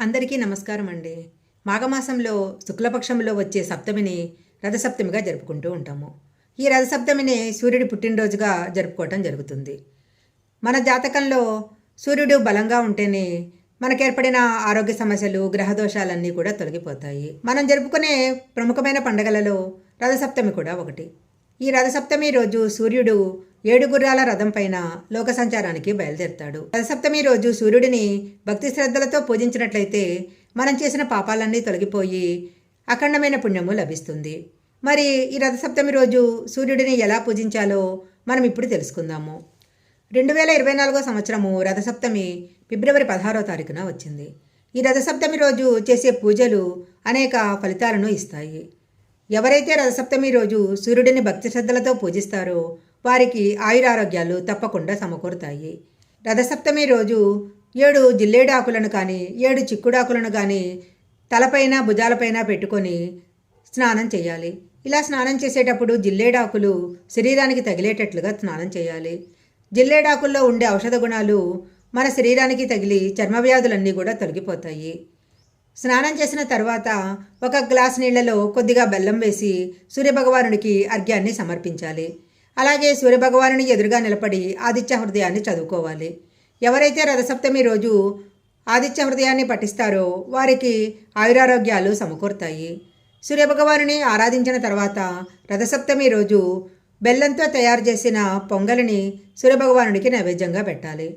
అందరికీ నమస్కారం అండి మాఘమాసంలో శుక్లపక్షంలో వచ్చే సప్తమిని రథసప్తమిగా జరుపుకుంటూ ఉంటాము. ఈ రథసప్తమిని సూర్యుడి పుట్టినరోజుగా జరుపుకోవటం జరుగుతుంది. మన జాతకంలో సూర్యుడు బలంగా ఉంటేనే మనకేర్పడిన ఆరోగ్య సమస్యలు గ్రహదోషాలన్నీ కూడా తొలగిపోతాయి. మనం జరుపుకునే ప్రముఖమైన పండగలలో రథసప్తమి కూడా ఒకటి. ఈ రథసప్తమి రోజు సూర్యుడు ఏడుగుర్రాల రథంపైన రథం పైన లోక సంచారానికి బయలుదేరుతాడు. రథసప్తమి రోజు సూర్యుడిని భక్తి శ్రద్ధలతో పూజించినట్లయితే మనం చేసిన పాపాలన్నీ తొలగిపోయి అఖండమైన పుణ్యము లభిస్తుంది. మరి ఈ రథసప్తమి రోజు సూర్యుడిని ఎలా పూజించాలో మనం ఇప్పుడు తెలుసుకుందాము. రెండు వేల ఇరవై నాలుగో సంవత్సరము రథసప్తమి ఫిబ్రవరి పదహారో తారీఖున వచ్చింది. ఈ రథసప్తమి రోజు చేసే పూజలు అనేక ఫలితాలను ఇస్తాయి. ఎవరైతే రథసప్తమి రోజు సూర్యుడిని భక్తి శ్రద్ధలతో పూజిస్తారో వారికి ఆయురారోగ్యాలు తప్పకుండా సమకూరుతాయి. రథసప్తమి రోజు ఏడు జిల్లేడాకులను కానీ ఏడు చిక్కుడాకులను కానీ తలపైన భుజాలపైన పెట్టుకొని స్నానం చేయాలి. ఇలా స్నానం చేసేటప్పుడు జిల్లేడాకులు శరీరానికి తగిలేటట్లుగా స్నానం చేయాలి. జిల్లేడాకుల్లో ఉండే ఔషధ గుణాలు మన శరీరానికి తగిలి చర్మవ్యాధులన్నీ కూడా తొలగిపోతాయి. స్నానం చేసిన తర్వాత ఒక గ్లాస్ నీళ్ళలో కొద్దిగా బెల్లం వేసి సూర్యభగవానుడికి అర్ఘ్యాన్ని సమర్పించాలి. అలాగే సూర్యభగవానుని ఎదురుగా నిలబడి ఆదిత్య హృదయాన్ని చదువుకోవాలి. ఎవరైతే రథసప్తమి రోజు ఆదిత్య హృదయాన్ని పఠిస్తారో వారికి ఆయురారోగ్యాలు సమకూరుతాయి. సూర్యభగవానుని ఆరాధించిన తర్వాత రథసప్తమి రోజు బెల్లంతో తయారు చేసిన పొంగలిని సూర్యభగవానుడికి నైవేద్యంగా పెట్టాలి.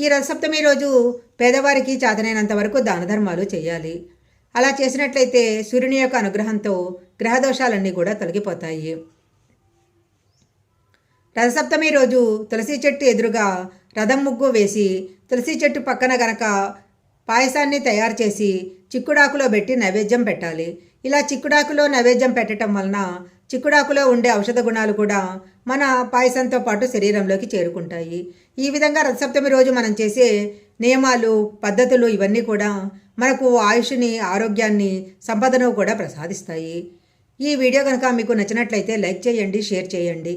ఈ రథసప్తమి రోజు పేదవారికి చేతనైనంత వరకు దాన ధర్మాలు చేయాలి. అలా చేసినట్లయితే సూర్యుని యొక్క అనుగ్రహంతో గ్రహదోషాలన్నీ కూడా తొలగిపోతాయి. రథసప్తమి రోజు తులసి చెట్టు ఎదురుగా రథం ముగ్గు వేసి తులసి చెట్టు పక్కన గనక పాయసాన్ని తయారు చేసి చిక్కుడాకులో పెట్టి నైవేద్యం పెట్టాలి. ఇలా చిక్కుడాకులో నైవేద్యం పెట్టడం వలన చిక్కుడాకులో ఉండే ఔషధ గుణాలు కూడా మన పాయసంతో పాటు శరీరంలోకి చేరుకుంటాయి. ఈ విధంగా రథసప్తమి రోజు మనం చేసే నియమాలు పద్ధతులు ఇవన్నీ కూడా మనకు ఆయుష్ని ఆరోగ్యాన్ని సంపదను కూడా ప్రసాదిస్తాయి. ఈ వీడియో కనుక మీకు నచ్చినట్లయితే లైక్ చేయండి షేర్ చేయండి.